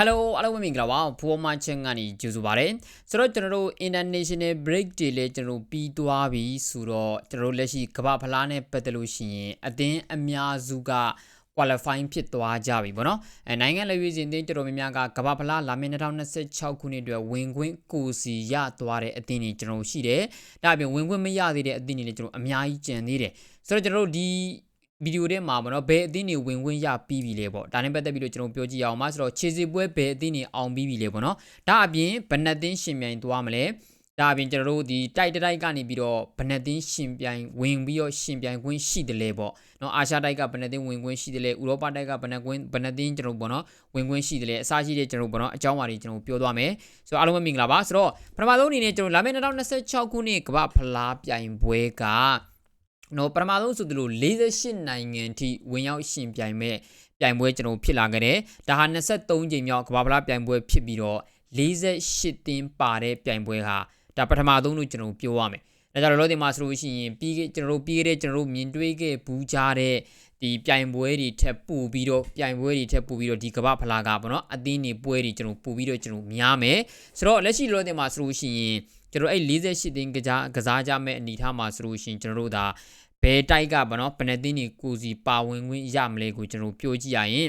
Hello အားလုံးပဲမင်္ဂလာပါဖိုးမချင်းကနေကြိုဆိုပါရစေဆိုတော့ကျွန်တော်တို့ international break တွေလည်းကျွန်တော်ပြီးသွားပြီဆိုတော့ကျွန်တော်တို့လက်ရှိကမ္ဘာဖလားနဲ့ပတ်သက်လို့ရှိရင်အသင်းအများစုက qualifying ဖြစ်သွားကြပြီပေါ့နော်အဲနိုင်ငံလက်ရွေးစင်အသင်းတော်တော်များများကကမ္ဘာဖလားလာမယ့်2026ခုနှစ်အတွက်ဝင်ခွင့်ကိုစီရသွားတဲ့အသင်းတွေကျွန်တော်ရှိတယ်ဒါအပြင်ဝင်ခွင့်မရသေးတဲ့အသင်းတွေလည်းကျွန်တော်အများကြီးကြံသေးတယ်ဆိုတော့ကျွန်တော်တို့ဒီ ဗီဒီယိုထဲမှာပေါ့နော်ဘယ်အသင်းတွေဝင်ခွင့်ရပြီးပြီလဲပေါ့ဒါနဲ့ပတ်သက်ပြီးတော့ကျွန်တော်ပြောကြည့်အောင်ပါဆိုတော့ခြေစစ်ပွဲဘယ်အသင်းတွေအောင်ပြီးပြီလဲပေါ့နော်ဒါအပြင်ဘယ်နှသင်းရှင်ပြိုင်သွားမလဲဒါအပြင်ကျွန်တော်တို့ဒီတိုက်တိုက်ကနေပြီးတော့ဘယ်နှသင်းရှင်ပြိုင်ဝင်ပြီးတော့ရှင်ပြိုင်ခွင့်ရှိတယ်လဲပေါ့နော်အာရှတိုက်ကဘယ်နှသင်းဝင်ခွင့်ရှိတယ်လဲဥရောပတိုက်ကဘယ်နှခွင့်ဘယ်နှသင်းကျွန်တော်ပေါ့နော်ဝင်ခွင့်ရှိတယ်လဲအစားရှိတဲ့ကျွန်တော်ပေါ့နော်အကြောင်းအရာတွေကျွန်တော်ပြောသွားမယ်ဆိုတော့အားလုံးပဲမင်္ဂလာပါဆိုတော့ပထမဆုံးအနေနဲ့ကျွန်တော်လာမယ့်2026ခုနှစ်ကမ္ဘာဖလားပြိုင်ပွဲက နော်ပထမဆုံးဆိုသလို48နိုင်ငံထိဝင်ရောက်ရှင်ပြိုင်မဲ့ပြိုင်ပွဲကျွန်တော်ဖြစ်လာခဲ့တယ်ဒါဟာ23ကြိမ်မြောက်ကမ္ဘာဖလားပြိုင်ပွဲဖြစ်ပြီးတော့48တင်းပါတဲ့ပြိုင်ပွဲဟာဒါပထမဆုံးလို့ကျွန်တော်ပြောရမယ်ဒါကြောင့်လောဒီမှာဆိုလို့ရှိရင်ပြီးခဲ့ကျွန်တော်တို့ပြီးခဲ့တဲ့ကျွန်တော်တို့မြင်တွေ့ခဲ့ဘူးကြတဲ့ဒီပြိုင်ပွဲတွေထက်ပိုပြီးတော့ပြိုင်ပွဲတွေထက်ပိုပြီးတော့ဒီကမ္ဘာဖလားကပေါ့နော်အသင်းတွေပွဲတွေကျွန်တော်ပိုပြီးတော့ကျွန်တော်များမယ်ဆိုတော့လက်ရှိလောဒီမှာဆိုလို့ရှိရင်ကျွန်တော်အဲ့48တင်းကစားကစားကြမဲ့အနေထားမှာဆိုလို့ရှိရင်ကျွန်တော်တို့ဒါ ဘယ်တိုက်ကပေါ့နော်ဘယ်နှသင်းတွေကိုစီပါဝင်ခွင့်ရမလဲကိုကျွန်တော်ပြောကြည့်ရရင်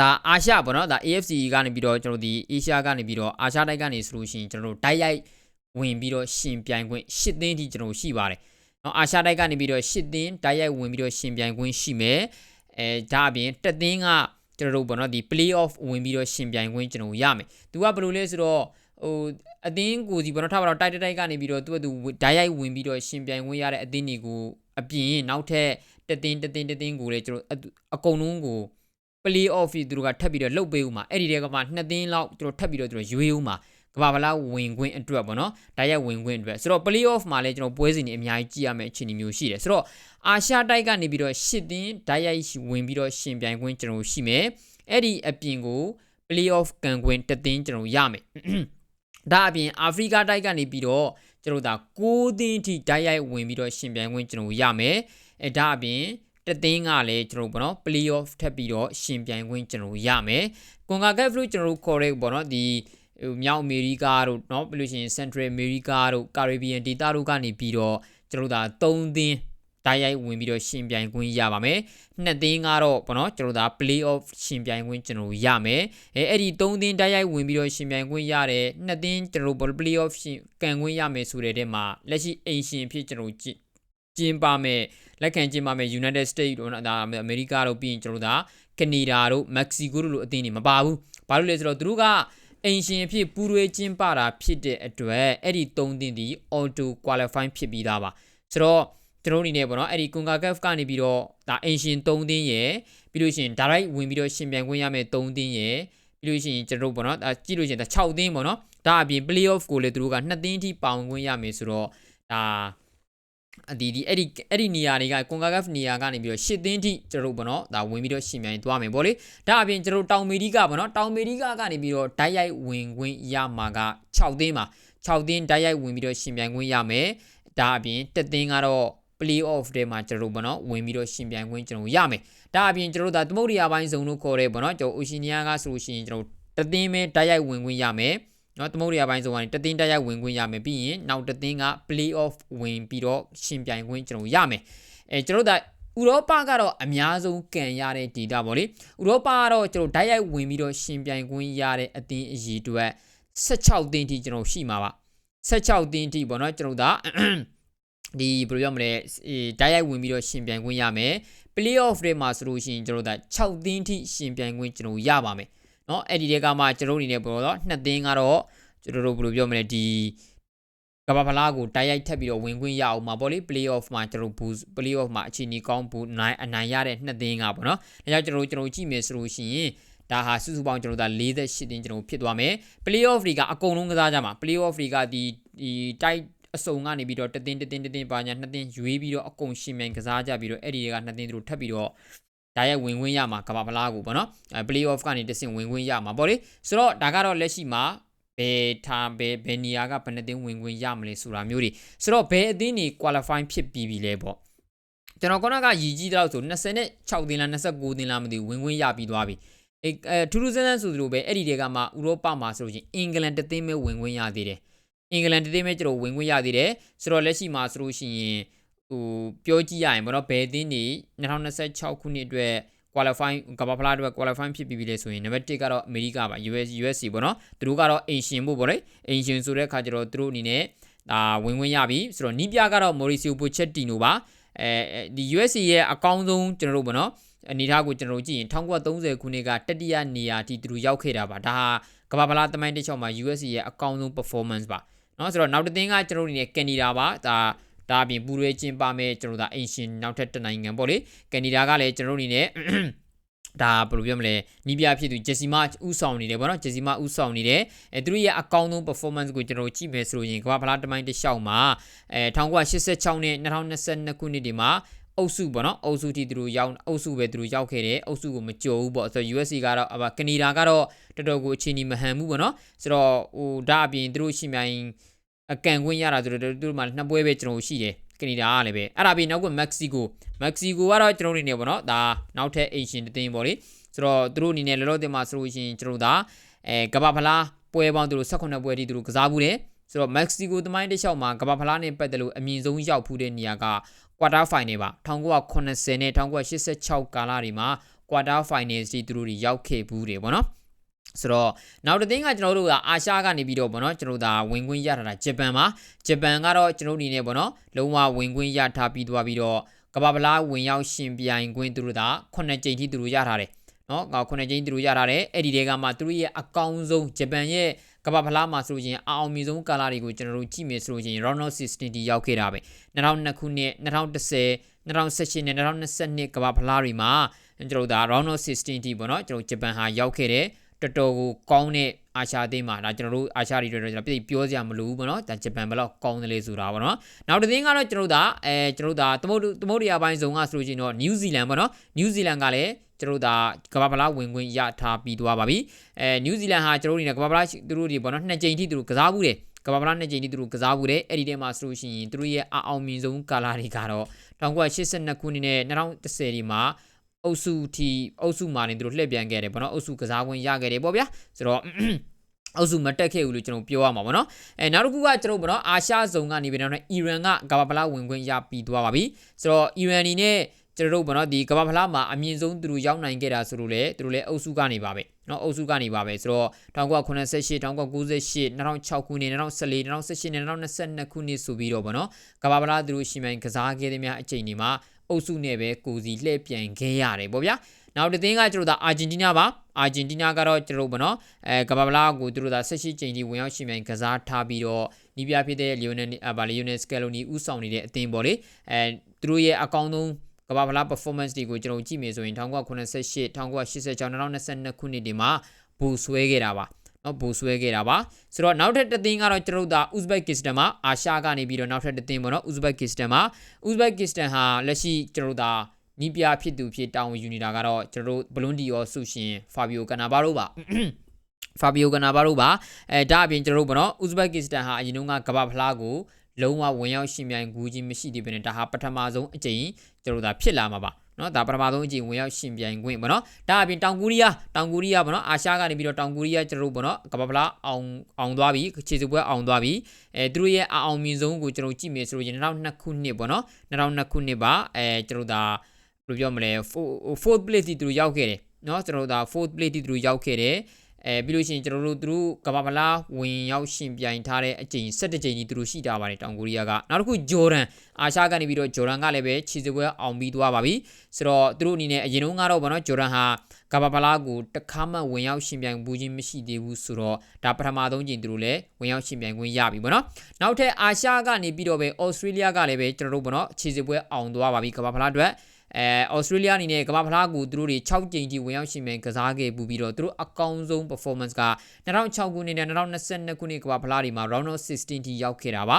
ဒါအာရှပေါ့နော်ဒါ AFC ကနေပြီးတော့ကျွန်တော်ဒီ Asia ကနေပြီးတော့အာရှတိုက်ကနေဆိုလို့ရှိရင်ကျွန်တော်တို့တိုက်ရိုက်ဝင်ပြီးတော့ရှင်ပြိုင်ခွင့်၈သင်းထိကျွန်တော်ရှိပါတယ်။နော်အာရှတိုက်ကနေပြီးတော့၈သင်းတိုက်ရိုက်ဝင်ပြီးတော့ရှင်ပြိုင်ခွင့်ရှိမယ်။အဲဒါအပြင်တစ်သင်းကကျွန်တော်တို့ပေါ့နော်ဒီ play off ဝင်ပြီးတော့ရှင်ပြိုင်ခွင့်ကျွန်တော်ရမယ်။သူကဘယ်လိုလဲဆိုတော့ဟို အသင်းကိုစီဘောနော်ထားပါတော့တိုက်တိုက်ကနေပြီးတော့သူ့အတူဓာတ်ရိုက်ဝင်ပြီးတော့ရှင်ပြိုင်ဝင်ရတဲ့အသင်းတွေကိုအပြင်နောက်ထပ်တသင်းတသင်းတသင်းကိုလည်းကျွန်တော်အကုန်လုံးကို play off သူတို့ကထပ်ပြီးတော့လှုပ်ပေးဦးမှာအဲ့ဒီတဲကမှနှစ်သင်းလောက်ကျွန်တော်ထပ်ပြီးတော့ကျွန်တော်ရွေးဦးမှာကဘာဗလာဝင်ခွင့်အတွက်ပေါ့နော်ဓာတ်ရိုက်ဝင်ခွင့်အတွက်ဆိုတော့ play off မှာလည်းကျွန်တော်ပွဲစဉ်တွေအများကြီးကြည့်ရမယ့်အခြေအနေမျိုးရှိတယ်ဆိုတော့အာရှတိုက်ကနေပြီးတော့ရှစ်သင်းဓာတ်ရိုက်ဝင်ပြီးတော့ရှင်ပြိုင်ခွင့်ကျွန်တော်ရှိမယ်အဲ့ဒီအပြင်ကို play off ကန်ခွင့်တသင်းကျွန်တော်ရမယ် ဒါအပြင်အာဖရိကတိုက်ကနေပြီးတော့ကျွန်တော်ဒါ6သင်းထိတိုက်ရိုက်ဝင်ပြီးတော့ရှင်ပြိုင်ခွင့်ကျွန်တော်ရမယ်အဲဒါအပြင်တသင်းကလည်းကျွန်တော်ဘောနော် play off ထပ်ပြီးတော့ရှင်ပြိုင်ခွင့်ကျွန်တော်ရမယ်ကွန်ကာကက်ဖလူကျွန်တော်ခေါ်ရဲဘောနော်ဒီမြောက်အမေရိကတို့เนาะပြီးလို့ရှိရင် Central America တို့ Caribbean ဒေသတို့ကနေပြီးတော့ကျွန်တော်တို့ဒါ3သင်း တိုက်ရိုက်ဝင်ပြီးတော့ရှင်ပြိုင်ခွင့်ရပါမယ်။နှစ်သင်းကတော့ပေါ့နော်ကျွန်တော်ဒါ play off ရှင်ပြိုင်ခွင့်ကျွန်တော်ရမယ်။အဲအဲ့ဒီသုံးသင်းတိုက်ရိုက်ဝင်ပြီးတော့ရှင်ပြိုင်ခွင့်ရတယ်။နှစ်သင်းကျွန်တော် play off ရှင်ကန်ခွင့်ရမယ်ဆိုတဲ့တဲ့မှာလက်ရှိအိမ်ရှင်ဖြစ်ကျွန်တော်ကျင်းပါမယ်လက်ခံကျင်းပါမယ် United States တို့ဒါအမေရိကတို့ပြီးရင်ကျွန်တော်ဒါကနေဒါတို့မက္ကဆီကိုတို့လိုအသင်းတွေမပါဘူး။ဘာလို့လဲဆိုတော့သူတို့ကအင်ရှင်အဖြစ်ပူရွေးကျင်းပတာဖြစ်တဲ့အတွက်အဲ့ဒီ၃သင်းဒီ auto qualify ဖြစ်ပြီးသားပါဆိုတော့ ကျွန်တော်အနေနဲ့ပေါ့နော်အဲ့ဒီ CONCACAF ကနေပြီးတော့ဒါအင်ရှင်၃သင်းရယ်ပြီးလို့ရှိရင် direct ဝင်ပြီးတော့ရှင်ပြိုင်ခွင့်ရမယ်၃သင်းရယ်ပြီးလို့ရှိရင်ကျွန်တော်တို့ပေါ့နော်ဒါကြည့်လို့ရှိရင်ဒါ6သင်းပေါ့နော်ဒါအပြင် playoff ကိုလည်းသူတို့က2သင်းထိပါဝင်ခွင့်ရမယ်ဆိုတော့ဒါအဒီဒီအဲ့ဒီအဲ့ဒီနေရာတွေကကွန်ကာကဖ်နေရာကနေပြီးတော့ရှစ်သင်းထိကျွန်တော်တို့ပေါ့နော်ဒါဝင်ပြီးတော့ရှင်မြိုင်သွားမယ်ပေါ့လေဒါအပြင်ကျွန်တော်တို့တောင်အမေရိကပေါ့နော်တောင်အမေရိကကနေပြီးတော့ဓာတ်ရိုက်ဝင်ခွင့်ရမှာက6သင်းပါ6သင်းဓာတ်ရိုက်ဝင်ပြီးတော့ရှင်မြိုင်ခွင့်ရမယ်ဒါအပြင်တစ်သင်းကတော့ play off ထဲမှာကျွန်တော်တို့ပေါ့နော်ဝင်ပြီးတော့ရှင်ပြိုင်ခွင့်ကျွန်တော်ရမယ်ဒါအပြင်ကျွန်တော်တို့ဒါသမုဒ္ဒရာပိုင်းစုံလို့ခေါ်ရဲပေါ့နော်ကျွန်တော် Oceania ကဆိုလို့ရှိရင်ကျွန်တော်တသင်းပဲဓာတ်ရိုက်ဝင်ခွင့်ရမယ်နော်သမုဒ္ဒရာပိုင်းစုံကနေတသင်းဓာတ်ရိုက်ဝင်ခွင့်ရမယ်ပြီးရင်နောက်တသင်းက play off ဝင်ပြီးတော့ရှင်ပြိုင်ခွင့်ကျွန်တော်ရမယ်အဲကျွန်တော်တို့ဥရောပကတော့အများဆုံးကန်ရတဲ့ဒေတာပေါ့လေဥရောပကတော့ကျွန်တော်ဓာတ်ရိုက်ဝင်ပြီးတော့ရှင်ပြိုင်ခွင့်ရတဲ့အသင်းအရေအတွက်16သင်းထိကျွန်တော်ရှိမှာပါ16သင်းထိပေါ့နော်ကျွန်တော်ဒါ ဒီဘယ်လိုပြောမလဲဓာတ်ရိုက်ဝင်ပြီးတော့ရှင်ပြိုင်ခွင့်ရမယ် play off တွေမှာဆိုလို့ရှိရင်ကျွန်တော်တို့6သင်းထိရှင်ပြိုင်ခွင့်ကျွန်တော်ရပါမယ်เนาะအဲ့ဒီတဲကမှကျွန်တော်အနေနဲ့ပြောတော့နှစ်သင်းကတော့ကျွန်တော်တို့ဘယ်လိုပြောမလဲဒီကဘာဖလားကိုတိုက်ရိုက်ထပ်ပြီးတော့ဝင်ခွင့်ရအောင်မှာပေါ့လေ play off မှာကျွန်တော်ဘူး play off မှာအခြေအနေကောင်းဘူးနိုင်အနိုင်ရတဲ့နှစ်သင်းကပေါ့နော်ဒါကြောင့်ကျွန်တော်ကျွန်တော်ကြည့်မယ်ဆိုလို့ရှိရင်ဒါဟာစုစုပေါင်းကျွန်တော်တို့48တင်းကျွန်တော်ဖြစ်သွားမယ် play off တွေကအကုန်လုံးကစားကြမှာ play off တွေကဒီဒီတိုက် အစုံကနေပြီးတော့တသင်းတသင်းတသင်းပါညာနှစ်သင်းရွေးပြီးတော့အကုန်ရှင်မြန်ကစားကြပြီးတော့အဲ့ဒီတွေကနှစ်သင်းသူတို့ထပ်ပြီးတော့ဒါရဲ့ဝင်ခွင့်ရမှာကဘာဖလားကိုပေါ့နော်အဲ play off ကနေတဆင့်ဝင်ခွင့်ရမှာပေါ့လေဆိုတော့ဒါကတော့လက်ရှိမှာဘယ်ထားဘယ်ဘယ်နေရာကဘယ်နှစ်သင်းဝင်ခွင့်ရမလဲဆိုတာမျိုးတွေဆိုတော့ဘယ်အသင်းတွေ qualify ဖြစ်ပြီးပြီလဲပေါ့ကျွန်တော်ခုနကရည်ကြီးတော့ဆို26သင်းလား29သင်းလားမသိဘူးဝင်ခွင့်ရပြီးသွားပြီအဲအဲထူးထူးဆန်းဆန်းဆိုသလိုပဲအဲ့ဒီတွေကမှဥရောပမှာဆိုလို့ချင်းအင်္ဂလန်တသင်းပဲဝင်ခွင့်ရသေးတယ် အင်္ဂလန်တသင်းပဲကျွန်တော်ဝင်ခွင့်ရသေးတယ်ဆိုတော့လက်ရှိမှာဆိုလို့ရှိရင်ဟိုပြောကြည့်ရရင်ဘောနော်ဘယ်အသင်းတွေ2026ခုနှစ်အတွက် qualify ကမ္ဘာဖလားအတွက် qualify ဖြစ်ပြီးပြီလေဆိုရင်နံပါတ်1ကတော့အမေရိကပါ US USC ပေါ့နော်သူတို့ကတော့ Asian ဖို့ပေါ့လေ Asian ဆိုတဲ့အခါကျတော့သူတို့အနေနဲ့ဒါဝင်ဝင်ရပြီဆိုတော့နီးပြကတော့ Mauricio Pochettino ပါအဲဒီ USC ရဲ့အကောင်းဆုံးကျွန်တော်တို့ပေါ့နော်အနေထားကိုကျွန်တော်တို့ကြည့်ရင်1930ခုနှစ်ကတတိယနေရာထိသူတို့ရောက်ခဲ့တာပါဒါဟာကမ္ဘာဖလားသမိုင်းတစ်လျှောက်မှာ USC ရဲ့အကောင်းဆုံး performance ပါ နော်ဆိုတော့နောက်တစ်သင်းကကျွန်တော်တို့အနေနဲ့ကနေဒါပါဒါဒါအပြင်ပူရဲကျင်းပါမယ်ကျွန်တော်ဒါအင်ရှင်နောက်ထပ်တနိုင်ငံပေါ့လေကနေဒါကလည်းကျွန်တော်တို့အနေနဲ့ဒါဘယ်လိုပြောမလဲနီးပြဖြစ်သူဂျက်စီမာဥဆောင်နေတယ်ဗောနော်ဂျက်စီမာဥဆောင်နေတယ်အဲသူတို့ရဲ့အကောင်းဆုံး performance ကိုကျွန်တော်ကြည့်မယ်ဆိုရင်ကမ္ဘာဖလားတမိုင်းတစ်လျှောက်မှာအဲ1986နဲ့2022ခုနှစ်တွေမှာ အုပ်စုပေါ့နော်အုပ်စုထိသူတို့ရောက်အုပ်စုပဲသူတို့ရောက်ခဲ့တယ်အုပ်စုကိုမကြိုဘူးပေါ့ဆိုတော့ USC ကတော့အကနေဒါကတော့တော်တော်ကိုအခြေအနေမဟန်ဘူးပေါ့နော်ဆိုတော့ဟိုဒါအပြင်သူတို့ရှိမြိုင်အကန်ခွင့်ရတာဆိုတော့သူတို့မှနှစ်ပွဲပဲကျွန်တော်ရှိတယ်ကနေဒါကလည်းပဲအဲ့ဒါပြီးနောက်ကမက္ကဆီကိုမက္ကဆီကိုကတော့ကျွန်တော်တို့နေနေပေါ့နော်ဒါနောက်ထပ်အေရှင်တင်းပေါ့လေဆိုတော့သူတို့အနေနဲ့လောလောဆယ်မှာဆိုလို့ရှိရင်ကျွန်တော်ဒါအဲကဘာဖလားပွဲပေါင်းသူတို့18ပွဲထိသူတို့ကစားဘူးတယ်ဆိုတော့မက္ကဆီကိုတမိုင်းတစ်လျှောက်မှာကဘာဖလားနဲ့ပတ်သက်လို့အမြင့်ဆုံးရောက်ဖူးတဲ့နေရာက ကွာတာဖိုင်နယ်ပါ1980နဲ့1986ကာလတွေမှာကွာတာဖိုင်နယ်စီသူတို့တွေရောက်ခဲ့ဘူးတယ်ပေါ့နော်ဆိုတော့နောက်တစ်သင်းကကျွန်တော်တို့ကအာရှကနေပြီးတော့ဗောနော်ကျွန်တော်တို့ဒါဝင်ခွင့်ရထားတာဂျပန်ပါဂျပန်ကတော့ကျွန်တော်အနေနဲ့ဗောနော်လုံးဝဝင်ခွင့်ရထားပြီးသွားပြီးတော့ကမ္ဘာဗလားဝင်ရောက်ရှင်ပြိုင်ခွင့်သူတို့ဒါ9ကြိမ်ထိသူတို့ရထားတယ်နော်ငါ9ကြိမ်သူတို့ရထားတယ်အဲ့ဒီတဲကမှသူတို့ရဲ့အကောင်းဆုံးဂျပန်ရဲ့ကမ္ဘာဖလားမှာဆိုလို့ချင်းအအောင်မြင်ဆုံးကာလတွေကိုကျွန်တော်တို့ကြည့်မယ်ဆိုလို့ချင်း round of 16တီရောက်ခဲ့တာပဲ2002ခုနှစ်2010 2018နဲ့2022ကမ္ဘာဖလားတွေမှာကျွန်တော်တို့ဒါ round of 16တီပေါ့နော်ကျွန်တော်ဂျပန်ဟာရောက်ခဲ့တယ်တော်တော်ကိုကောင်းတဲ့အာရှအသင်းမှာဒါကျွန်တော်တို့အာရှတွေတော့ကျွန်တော်ပြည်ပြောစရာမလိုဘူးပေါ့နော်ဒါဂျပန်ဘယ်လောက်ကောင်းတယ်လဲဆိုတာပေါ့နော်နောက်တစ်သင်းကတော့ကျွန်တော်တို့ဒါအဲကျွန်တော်တို့ဒါသမုတ်သမုတ်တရားပိုင်းဇုံကဆိုလို့ရှိရင်တော့နယူးဇီလန်ပေါ့နော်နယူးဇီလန်ကလည်း ကျွန်တော်တို့ဒါကမ္ဘာဖလားဝင်ခွင့်ရထားပြီးသွားပါပြီအဲနယူးဇီလန်ဟာကျွန်တော်တို့နေကမ္ဘာဖလားသူတို့တွေပေါ့နော်နှစ်ကြိမ်ထိသူတို့ကစားဘူးတယ်ကမ္ဘာဖလားနှစ်ကြိမ်ထိသူတို့ကစားဘူးတယ်အဲ့ဒီထဲမှာဆိုလို့ရှိရင်သူတို့ရဲ့အအောင်မြင်ဆုံးကာလတွေကတော့1982ခုနှစ်နဲ့2010ဒီမှာအုပ်စုတီအုပ်စုမှာနေသူတို့လှည့်ပြန်ခဲ့တယ်ဗောနော်အုပ်စုကစားဝင်ရခဲ့တယ်ပေါ့ဗျာဆိုတော့အုပ်စုမတက်ခဲ့ဘူးလို့ကျွန်တော်ပြောရမှာပေါ့နော်အဲနောက်တစ်ခုကကျွန်တော်ပေါ့နော်အာရှဇုံကနေပြီးတော့အီရန်ကကမ္ဘာဖလားဝင်ခွင့်ရပြီးသွားပါပြီဆိုတော့အီရန်အနေနဲ့ ကျွန်တော်တို့ပေါ့နော်ဒီကမ္ဘာဖလားမှာအမြင့်ဆုံးသူတို့ရောက်နိုင်ခဲ့တာဆိုလို့လေသူတို့လည်းအုပ်စုကနေပါပဲเนาะအုပ်စုကနေပါပဲဆိုတော့1988 1998 2006ခုနှစ်2014 2018နဲ့2022ခုနှစ်ဆိုပြီးတော့ပေါ့နော်ကမ္ဘာဖလားသူတို့ရှင်မြိုင်ကစားခဲ့တဲ့များအချိန်ဒီမှာအုပ်စုနဲ့ပဲကိုစီလှည့်ပြန်ခဲ့ရတယ်ပေါ့ဗျာနောက်တစ်သင်းကကျွန်တော်တို့အာဂျင်တီးနားပါအာဂျင်တီးနားကတော့ကျွန်တော်တို့ဗောနော်အဲကမ္ဘာဖလားကိုသူတို့ဒါ16ချိန်ထိဝင်ရောက်ရှင်မြိုင်ကစားထားပြီးတော့နီးပြဖြစ်တဲ့လီယိုနယ်ဗာလီယိုနယ်စကယ်လိုနီဥဆောင်နေတဲ့အသင်းပေါ့လေအဲသူတို့ရဲ့အကောင်းဆုံး ကမ္ဘာဖလား performance တွေကိုကျွန်တော်ကြည့်မယ်ဆိုရင်1988 1986 2022ခုနှစ်ဒီမှာဘူဆွဲခဲ့တာပါနော်ဘူဆွဲခဲ့တာပါဆိုတော့နောက်ထပ်တစ်သင်းကတော့ကျွန်တော်တို့ဒါဥဇဘက်ကစ္စတန်မှာအာရှကနေပြီးတော့နောက်ထပ်တစ်သင်းပေါ့နော်ဥဇဘက်ကစ္စတန်မှာဥဇဘက်ကစ္စတန်ဟာလက်ရှိကျွန်တော်တို့ဒါနီးပြဖြစ်သူဖြစ်တောင်းယူနေတာကတော့ကျွန်တော်တို့ဘလွန်ဒီယောဆုရှင်ဖာဘီယိုကနာဘာတို့ပါဖာဘီယိုကနာဘာတို့ပါအဲဒါအပြင်ကျွန်တော်တို့ပေါ့နော်ဥဇဘက်ကစ္စတန်ဟာအရင်တုန်းကကမ္ဘာဖလားကို လုံးဝဝင်ရောက်ရှင်ပြိုင်ကူးခြင်းမရှိသေးဘဲနဲ့ဒါဟာပထမဆုံးအကြိမ်ကျွန်တော်တို့ဒါဖြစ်လာမှာပါနော်ဒါပထမဆုံးအကြိမ်ဝင်ရောက်ရှင်ပြိုင်ခွင့်ပေါ့နော်ဒါအပြင်တောင်ကိုရီးယားတောင်ကိုရီးယားပေါ့နော်အာရှကနေပြီးတော့တောင်ကိုရီးယားကျွန်တော်တို့ပေါ့နော်ကမ္ဘာဖလားအောင်အောင်သွားပြီခြေစပွဲအောင်သွားပြီအဲသူတို့ရဲ့အအောင်မြင်ဆုံးကိုကျွန်တော်ကြည့်မယ်ဆိုလို့ရင်2002ခုနှစ်ပေါ့နော်2002ခုနှစ်ပါအဲကျွန်တော်ဒါဘယ်လိုပြောမလဲ fourth place တီသူတို့ရောက်ခဲ့တယ်နော်ကျွန်တော်ဒါ fourth place တီသူတို့ရောက်ခဲ့တယ် အဲပြီးလို့ရှိရင်ကျွန်တော်တို့သူတို့ကမ္ဘာဖလားဝင်ရောက်ရှင်ပြိုင်ထားတဲ့အကြိမ်17ကြိမ်ကြီးသူတို့ရှိတာပါတယ်တောင်ကိုရီးယားကနောက်တစ်ခုဂျော်ဒန်အာရှကနေပြီးတော့ဂျော်ဒန်ကလည်းပဲခြေစပွဲအောင်ပြီးသွားပါပြီဆိုတော့သူတို့အနေနဲ့အရင်တုန်းကတော့ဗောနော်ဂျော်ဒန်ဟာကမ္ဘာဖလားကိုတခါမှဝင်ရောက်ရှင်ပြိုင်ဘူးခြင်းမရှိသေးဘူးဆိုတော့ဒါပထမဆုံးကြိမ်သူတို့လည်းဝင်ရောက်ရှင်ပြိုင်ခွင့်ရပြီဗောနော်နောက်ထပ်အာရှကနေပြီးတော့ပဲဩစတြေးလျကလည်းပဲကျွန်တော်တို့ဗောနော်ခြေစပွဲအောင်သွားပါပြီကမ္ဘာဖလားအတွက် အဲဩစတြေးလျအနေနဲ့ကမ္ဘာဖလားကိုသူတို့တွေ6ကြိမ်ကြီးဝင်ရောက်ရှင်မြန်ကစားခဲ့ပူပြီးတော့သူတို့အကောင်းဆုံး performance က2006ခုနှစ်နဲ့2022ခုနှစ်ကမ္ဘာဖလားတွေမှာ round of 16ထိရောက်ခဲ့တာပါ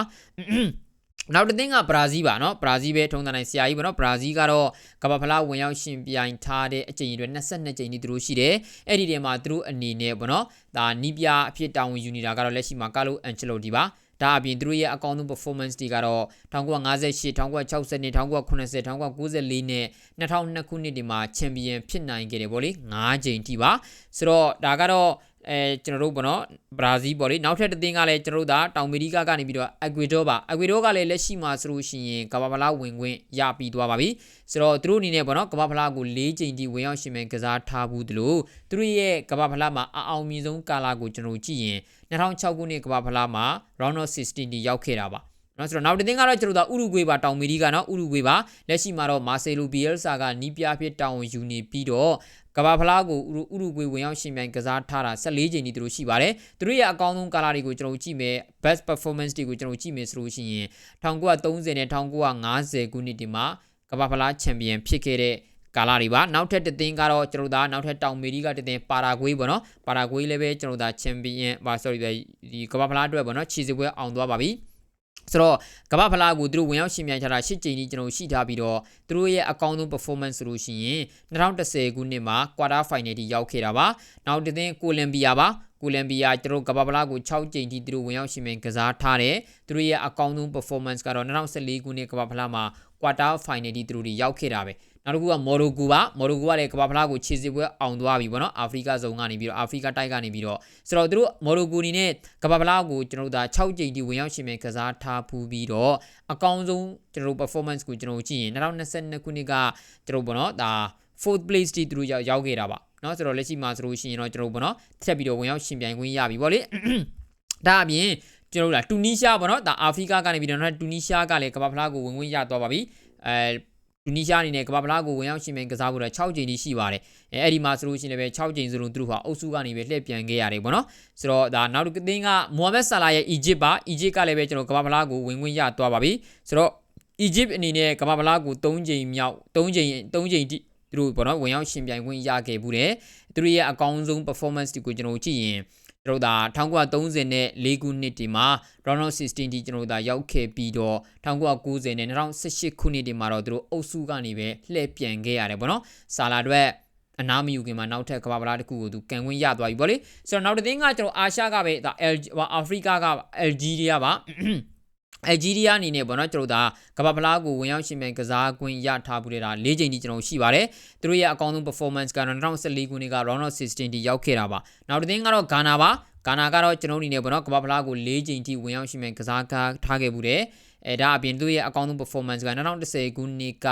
နောက်တစ်သင်းကဘရာဇီးပါနော်ဘရာဇီးပဲထုံးတဲ့နိုင်ဆရာကြီးပါနော်ဘရာဇီးကတော့ကဘာဖလားဝင်ရောက်ရှင်ပြိုင်ထားတဲ့အကြိမ်တွေ22ကြိမ်နီးသူတို့ရှိတယ်အဲ့ဒီတည်းမှာသူတို့အနေနဲ့ပေါ့နော်ဒါနီးပြအဖြစ်တာဝန်ယူနေတာကတော့လက်ရှိမှာကာလိုအန်ချလိုဒီပါဒါအပြင်သူတို့ရဲ့အကောင့်ဆုံး performance တွေကတော့1958 1960 1980 1994နဲ့2002ခုနှစ်တွေမှာ champion ဖြစ်နိုင်ခဲ့တယ်ဗောလေ9ကြိမ်ထိပါဆိုတော့ဒါကတော့ အဲကျွန်တော်တို့ဗောနော်ဘရာဇီးဗောလေနောက်ထပ်တစ်သင်းကလည်းကျွန်တော်တို့ဒါတောင်အမေရိကကနေပြီးတော့အက်ကွေဒေါပါအက်ကွေဒေါကလည်းလက်ရှိမှာဆိုလို့ရှိရင်ကမ္ဘာဖလားဝင်ခွင့်ရပြီးသွားပါပြီဆိုတော့သူတို့အနေနဲ့ဗောနော်ကမ္ဘာဖလားကို၄ချိန်ထိဝင်ရောက်ရှင်မဲ့ကစားထားဘူးတလို့သူတို့ရဲ့ကမ္ဘာဖလားမှာအအောင်မြင်ဆုံးကာလာကိုကျွန်တော်တို့ကြည့်ရင်2006ခုနှစ်ကမ္ဘာဖလားမှာ round of 16တိရောက်ခဲ့တာပါနော်ဆိုတော့နောက်တစ်သင်းကတော့ကျွန်တော်တို့ဥရုဂွေးပါတောင်အမေရိကနော်ဥရုဂွေးပါလက်ရှိမှာတော့မာဆေလိုဘီယယ်ဆာကနီးပြဖြစ်တောင်းယူနေပြီးတော့ ကဘာဖလားကိုဥရုဂွေးဝင်ရောက်ရှင်ပြိုင်ကစားထားတာ14ချိန်ဒီသူတို့ရှိပါတယ်သူတို့ရဲ့အကောင်းဆုံးကာလာတွေကိုကျွန်တော်ကြည့်မယ် best performance တွေကိုကျွန်တော်ကြည့်မယ်ဆိုလို့ရှိရင်1930နဲ့1950ခုနှစ်ဒီမှာကဘာဖလားချန်ပီယံဖြစ်ခဲ့တဲ့ကာလာတွေပါနောက်ထပ်တစ်သင်းကတော့ကျွန်တော်တို့နောက်ထပ်တောင်အမေရိကတစ်သင်းပါရာဂွေးပေါ့နော်ပါရာဂွေးလည်းပဲကျွန်တော်တို့ချန်ပီယံပါ sorry ဒီကဘာဖလားအတွက်ပေါ့နော်ခြေစပွဲအောင်သွားပါပြီ ဆိုတော့ကမ္ဘာဖလားကိုသူတို့ဝင်ရောက်ရှင်ပြိုင်ထားတာ၈ကြိမ်ကြီးကျွန်တော်ရှိထားပြီးတော့သူတို့ရဲ့အကောင်းဆုံး performance ဆိုလို့ရှိရင်2010ခုနှစ်မှာ quarter final ထိရောက်ခဲ့တာပါနောက်တစ်သင်းကိုလံဘီယာပါကိုလံဘီယာကျွန်တော်ကမ္ဘာဖလားကို6ကြိမ်ထိသူတို့ဝင်ရောက်ရှင်ပြိုင်ကစားထားတယ်သူတို့ရဲ့အကောင်းဆုံး performance ကတော့2014ခုနှစ်ကမ္ဘာဖလားမှာ quarter final ထိသူတို့ရောက်ခဲ့တာပဲ နောက်တစ်ခုကမော်ရိုကိုပါမော်ရိုကိုကလည်းကမ္ဘာဖလားကိုခြေစစ်ပွဲအောင်သွားပြီပေါ့နော်အာဖရိကဇုံကနေပြီးတော့အာဖရိကတိုက်ကနေပြီးတော့ဆိုတော့သူတို့မော်ရိုကိုနေနဲ့ကမ္ဘာဖလားကိုကျွန်တော်တို့ဒါ6ကြိမ်ထိဝင်ရောက်ရှင်မဲ့ကစားထားဖူးပြီးတော့အကောင်းဆုံးကျွန်တော်တို့ performance ကိုကျွန်တော်ကြည့်ရင်2022ခုနှစ်ကကျွန်တော်ပေါ့နော်ဒါ fourth place တိသူတို့ရောက်ခဲ့တာပါเนาะဆိုတော့လက်ရှိမှာဆိုလို့ရှိရင်တော့ကျွန်တော်ပေါ့နော်ထပ်ပြီးတော့ဝင်ရောက်ရှင်ပြိုင်ခွင့်ရပြီပေါ့လေဒါအပြင်ကျွန်တော်တို့လားတူနီးရှားပေါ့နော်ဒါအာဖရိကကနေပြီးတော့တူနီးရှားကလည်းကမ္ဘာဖလားကိုဝင်ခွင့်ရသွားပါပြီအဲ တူနီးရှားအနေနဲ့ကမ္ဘာဖလားကိုဝင်ရောက်ရှင်မဲ့ကစားဖို့တော့6ကြိမ်ကြီးရှိပါတယ်အဲအဲ့ဒီမှာဆိုလို့ရှိရင်လည်း6ကြိမ်စလုံးသူတို့ဟာအုပ်စုကနေပဲလှည့်ပြန်ခဲ့ရတယ်ပေါ့နော်ဆိုတော့ဒါနောက်တစ်သင်းကမိုဟာမက်ဆာလာရဲ့အီဂျစ်ပါအီဂျစ်ကလည်းပဲကျွန်တော်ကမ္ဘာဖလားကိုဝင်ခွင့်ရသွားပါပြီဆိုတော့အီဂျစ်အနေနဲ့ကမ္ဘာဖလားကို3ကြိမ်မြောက်3ကြိမ်3ကြိမ်တိသူတို့ပေါ့နော်ဝင်ရောက်ရှင်ပြိုင်ခွင့်ရခဲ့ဘူးတယ်သူတို့ရဲ့အကောင်းဆုံး performance တွေကိုကျွန်တော်ကြည့်ရင် ကျွန်တော်ဒါ1930နဲ့၄ခုနှစ်ဒီမှာ Ronald 16ဒီကျွန်တော်ဒါရောက်ခဲ့ပြီးတော့1990နဲ့2018ခုနှစ်ဒီမှာတော့သူတို့အုပ်စုကနေပဲလှည့်ပြန်ခဲ့ရတယ်ပေါ့နော်။ဆာလာအတွက်အနာမယူခင်မှာနောက်ထပ်ကမ္ဘာပလားတစ်ခုကိုသူကန်ခွင့်ရသွားပြီပေါ့လေ။ဆိုတော့နောက်တစ်သင်းကကျွန်တော်အာရှကပဲဒါအာဖရိကက Algeria ပါ အဂျီးရီးယားအနေနဲ့ပေါ့နော်ကျွန်တော်ဒါကမ္ဘာဖလားကိုဝင်ရောက်ရှင်မြန်ကစားခွင့်ရထားဘူးတဲ့ဒါ၄ချိန်ကြီးကျွန်တော်ရှိပါတယ်သူတို့ရဲ့အကောင်းဆုံး performance ကတော့2014ခုနှစ်က round of 16တိရောက်ခဲ့တာပါနောက်တစ်သင်းကတော့ဂါနာပါဂါနာကတော့ကျွန်တော်အနေနဲ့ပေါ့နော်ကမ္ဘာဖလားကို၄ချိန်ထိဝင်ရောက်ရှင်မြန်ကစားထားခဲ့ဘူးတဲ့အဲဒါအပြင်သူရဲ့အကောင်းဆုံး performance က2010ခုနှစ်က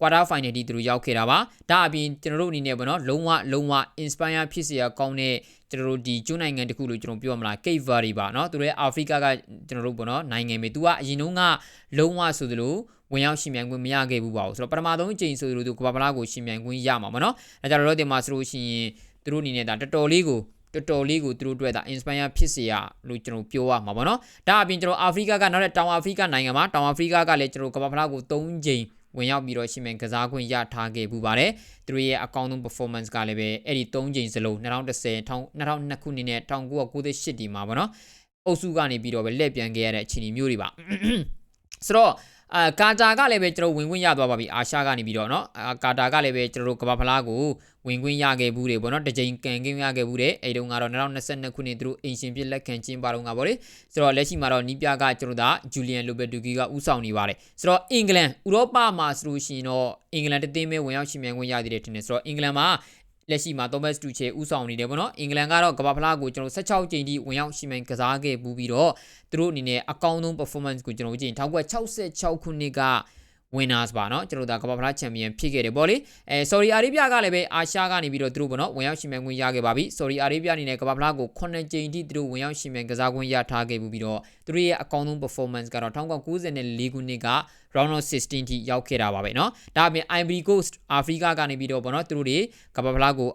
quarter final တိသူတို့ရောက်ခဲ့တာပါဒါအပြင်ကျွန်တော်တို့အနေနဲ့ပေါ့နော်လုံးဝလုံးဝ inspire ဖြစ်စရာကောင်းတဲ့ကျွန်တော်တို့ဒီကျွန်းနိုင်ငံတခုလို့ကျွန်တော်ပြောမလား Cape Verde ပါเนาะသူတို့အာဖရိကကကျွန်တော်တို့ပေါ့နော်နိုင်ငံပဲသူကအရင်တုန်းကလုံးဝဆိုသလိုဝင်ရောက်ရှင်မြန်ခွင့်မရခဲ့ဘူးပါဘူးဆိုတော့ပထမဆုံးအကြိမ်ဆိုသလိုသူကဘာပလာကိုရှင်မြန်ခွင့်ရမှာပေါ့နော်အဲကြတော့တော့ဒီမှာဆိုလို့ရှိရင်သူတို့အနေနဲ့ဒါတော်တော်လေးကိုတော်တော်လေးကိုသူတို့အတွက်ဒါ inspire ဖြစ်စေရလို့ကျွန်တော်ပြောရမှာပေါ့နော်ဒါအပြင်ကျွန်တော်အာဖရိကကနောက်တဲ့တောင်အာဖရိကနိုင်ငံမှာတောင်အာဖရိကကလည်းကျွန်တော်ကမ္ဘာဖလားကို3ကြိမ် ဝင်ရောက်ပြီးတော့ရှင်မြန်ကစားခွင့်ရထားခဲ့ပူပါတယ်သူတို့ရဲ့အကောင့်ဆုံး performance ကလည်းပဲအဲ့ဒီ3ချိန်စလုံး2010 2002ခုနှစ်နဲ့1998ဒီမှာပေါ့နော်အုပ်စုကနေပြီးတော့ပဲလက်ပြန်ခဲ့ရတဲ့အခြေအနေမျိုးတွေပါဆိုတော့အာကာတာကလည်းပဲကျွန်တော်ဝင်ခွင့်ရသွားပါပြီအာရှကနေပြီးတော့เนาะအာကာတာကလည်းပဲကျွန်တော်တို့ကမ္ဘာဖလားကို ဝင်ခွင့်ရခဲ့ဘူးတွေပေါ့နော်တစ်ချိန်ကန်ကင်းရခဲ့ဘူးတဲ့အဲဒီတုန်းကတော့2022ခုနှစ်သူတို့အင်ရှင်ပြစ်လက်ခံချင်းပါတော့ငါပေါ့လေဆိုတော့လက်ရှိမှာတော့နီးပြကကျွန်တော်တို့ဂျူလီယန်လိုဘက်ဒူကီကဥဆောင်နေပါတယ်ဆိုတော့အင်္ဂလန်ဥရောပမှာဆိုလို့ရှိရင်တော့အင်္ဂလန်တသိမ်းပဲဝင်ရောက်ရှင်မြန်ခွင့်ရသေးတယ်ထင်တယ်ဆိုတော့အင်္ဂလန်မှာလက်ရှိမှာ Thomas Tuchel ဥဆောင်နေတယ်ပေါ့နော်အင်္ဂလန်ကတော့ကမ္ဘာဖလားကိုကျွန်တော်16ကြိမ်ထိဝင်ရောက်ရှင်မြန်ကစားခဲ့ပူးပြီးတော့သူတို့အနေနဲ့အကောင်းဆုံး performance ကိုကျွန်တော်ကြည့်ရင်1966ခုနှစ်က winners ပါเนาะကျွန်တော်ဒါကမ္ဘာဖလားချန်ပီယံဖြစ်ခဲ့တယ်ပေါ့လေအဲ Saudi Arabia ကလည်းပဲအာရှကနေပြီးတော့သူတို့ပေါ့နော်ဝင်ရောက်ရှင်မြန်ခွင့်ရခဲ့ပါပြီ Saudi Arabia အနေနဲ့ကမ္ဘာဖလားကို9ကြိမ်ထိသူတို့ဝင်ရောက်ရှင်မြန်ကစားခွင့်ရထားခဲ့ပြီးတော့သူတို့ရဲ့အကောင်းဆုံး performance ကတော့1994ခုနှစ်က round of 16ထိရောက်ခဲ့တာပါပဲเนาะဒါအပြင် Ivory Coast အာဖရိကကနေပြီးတော့ပေါ့နော်သူတို့တွေကမ္ဘာဖလားကို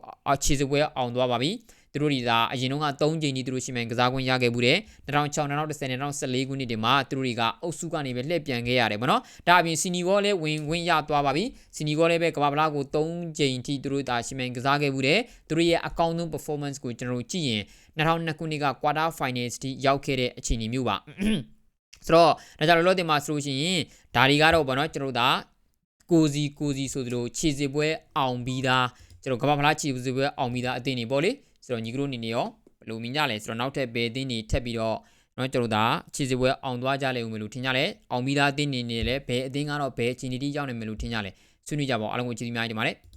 ခြေစပွဲအောင်သွားပါပြီ သူတို့ဒီသာအရင်တုန်းက3ချိန်ကြီးသူတို့ရှိမှန်ကစားခွင့်ရခဲ့ဘူးတယ်2006 2010 2014ခုနှစ်တွေမှာသူတို့တွေကအုပ်စုကနေပဲလှည့်ပြန်ခဲ့ရတယ်ဗောနော်ဒါအပြင်စီနီဂေါလည်းဝင်ခွင့်ရသွားပါပြီစီနီဂေါလည်းပဲကမ္ဘာပလားကို3ချိန်ထိသူတို့ဒါရှိမှန်ကစားခဲ့ဘူးတယ်သူတို့ရဲ့အကောင့်ဆုံး performance ကိုကျွန်တော်တို့ကြည့်ရင်2002ခုနှစ်က quarter finals ထိရောက်ခဲ့တဲ့အခြေအနေမျိုးပါဆိုတော့ဒါကြောင့်လောလောဆယ်မှာဆိုလို့ရှိရင်ဒါတွေကတော့ဗောနော်ကျွန်တော်တို့ဒါကိုစီကိုစီဆိုသလိုခြေစစ်ပွဲအောင်ပြီးသားကျွန်တော်ကမ္ဘာဖလားခြေစစ်ပွဲအောင်ပြီးသားအသင်းတွေပေါ့လေ ဆိုတော့ညီကတို့အနေနဲ့ရောဘယ်လိုမြင်ကြလဲဆိုတော့နောက်ထပ်ဘယ်အသင်းတွေထပ်ပြီးတော့နော်ကျွန်တော်ဒါခြေစစ်ပွဲအောင်သွားကြလိမ့်ဦးမယ်လို့ထင်ကြလဲအောင်ပြီးသားအသင်းနေနေလဲဘယ်အသင်းကတော့ဘယ်အခြေအနေတိရောက်နေမယ်လို့ထင်ကြလဲဆွေးနွေးကြပါဦးအားလုံးကိုကျေးဇူးများတင်ပါတယ်